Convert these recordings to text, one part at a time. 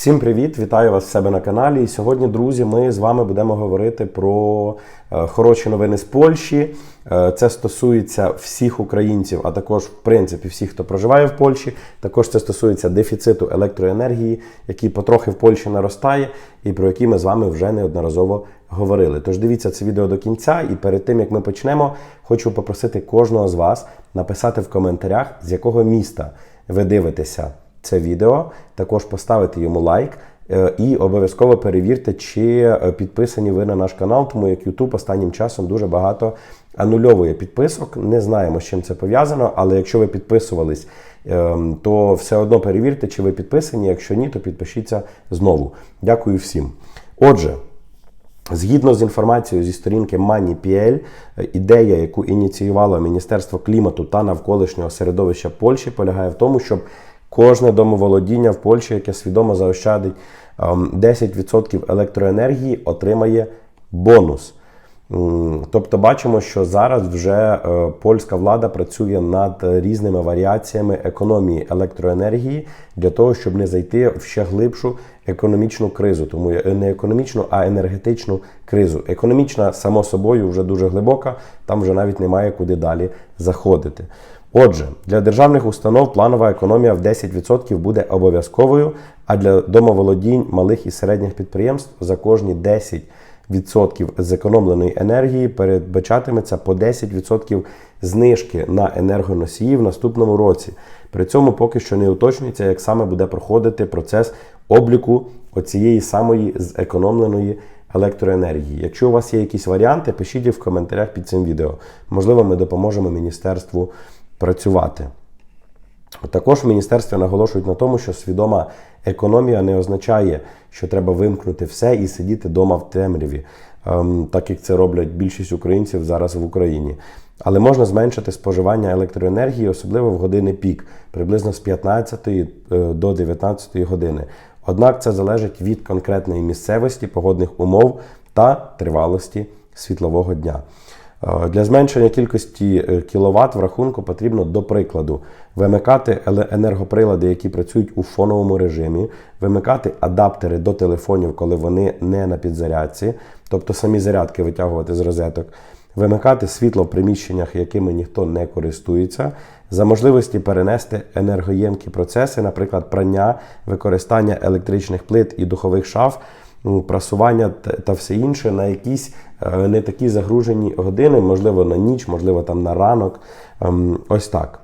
Всім привіт! Вітаю вас в себе на каналі. І сьогодні, друзі, ми з вами будемо говорити про е, хороші новини з Польщі. Е, Це стосується всіх українців, а також, в принципі, всіх, хто проживає в Польщі. Також це стосується дефіциту електроенергії, який потрохи в Польщі наростає, і про який ми з вами вже неодноразово говорили. Тож дивіться це відео до кінця, і перед тим як ми почнемо, хочу попросити кожного з вас написати в коментарях, з якого міста ви дивитеся це відео, також поставити йому лайк. е, І обов'язково перевірте, чи е, підписані ви на наш канал, тому як YouTube останнім часом дуже багато анульовує підписок. Не знаємо, з чим це пов'язано, але якщо ви підписувались, ем, то все одно перевірте, чи ви підписані. Якщо ні, то підпишіться знову. Дякую всім. Отже. Згідно з інформацією зі сторінки Money.pl, е, ідея, яку ініціювало Міністерство клімату та навколишнього середовища Польщі, полягає в тому, щоб кожне домоволодіння в Польщі, яке свідомо заощадить ем, 10% електроенергії, отримає бонус. Тобто бачимо, що зараз вже е, польська влада працює над різними варіаціями економії електроенергії для того, щоб не зайти в ще глибшу економічну кризу, тому е, не економічну, а енергетичну кризу. Економічна, само собою, вже дуже глибока, там вже навіть немає куди далі заходити. Отже, для державних установ планова економія в 10% буде обов'язковою, а для домоволодінь малих і середніх підприємств за кожні 10 відсотків зекономленої енергії передбачатиметься по 10% знижки на енергоносії в наступному році. При цьому поки що не уточнюється, як саме буде проходити процес обліку оцієї самої зекономленої електроенергії. Якщо у вас є якісь варіанти, пишіть їх в коментарях під цим відео. Можливо, ми допоможемо міністерству працювати. Також в міністерстві наголошують на тому, що свідома економія не означає, що треба вимкнути все і сидіти вдома в темряві, ем, так як це роблять більшість українців зараз в Україні. Але можна зменшити споживання електроенергії, особливо в години пік, приблизно з 15 е, до 19 години. Однак це залежить від конкретної місцевості, погодних умов та тривалості світлового дня. Е, Для зменшення кількості е, кіловат в рахунку потрібно, до прикладу, вимикати енергоприлади, які працюють у фоновому режимі, вимикати адаптери до телефонів, коли вони не на підзарядці, тобто самі зарядки витягувати з розеток, вимикати світло в приміщеннях, якими ніхто не користується, за можливості перенести енергоємкі процеси, наприклад, прання, використання електричних плит і духових шаф прасування та та все інше на якісь е, не такі загружені години, можливо, на ніч, можливо, там на ранок. Ем, Ось так.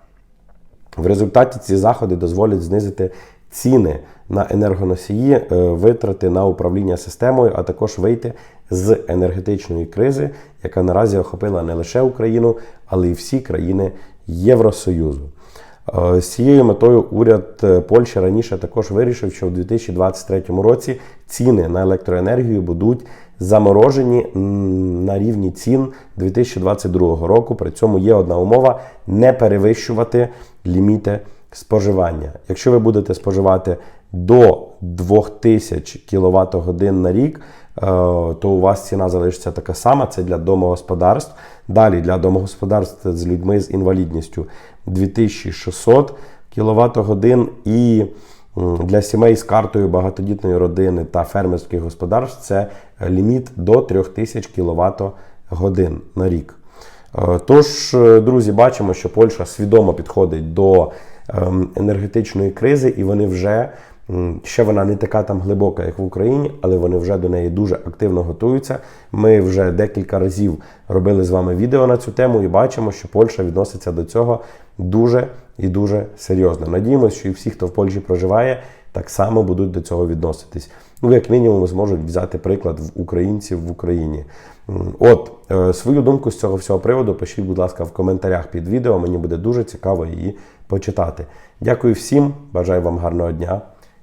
В результаті ці заходи дозволять знизити ціни на енергоносії, е, витрати на управління системою, а також вийти з енергетичної кризи, яка наразі охопила не лише Україну, але й всі країни Євросоюзу. Е, З цією метою уряд е, Польщі раніше також вирішив, що в 2023 році ціни на електроенергію будуть заморожені на рівні цін 2022 року. При цьому є одна умова не перевищувати ліміти споживання. Якщо ви будете споживати до 2000 кВт годин на рік, то у вас ціна залишиться така сама. Це для домогосподарств. Далі для домогосподарств з людьми з інвалідністю 2600 кВт годин і для сімей з картою багатодітної родини та фермерських господарств це ліміт до 3000 кВт годин на рік. Е, Тож, е, друзі, бачимо, що Польща свідомо підходить до ем, енергетичної кризи, і вони вже ще вона не така там глибока, як в Україні, але вони вже до неї дуже активно готуються. Ми вже декілька разів робили з вами відео на цю тему і бачимо, що Польща відноситься до цього дуже і дуже серйозно. Надіємося, що і всі, хто в Польщі проживає, так само будуть до цього відноситись. Ну, як мінімум, зможуть взяти приклад в українців в Україні. От е, свою думку з цього всього приводу пишіть, будь ласка, в коментарях під відео. Мені буде дуже цікаво її почитати. Дякую всім, бажаю вам гарного дня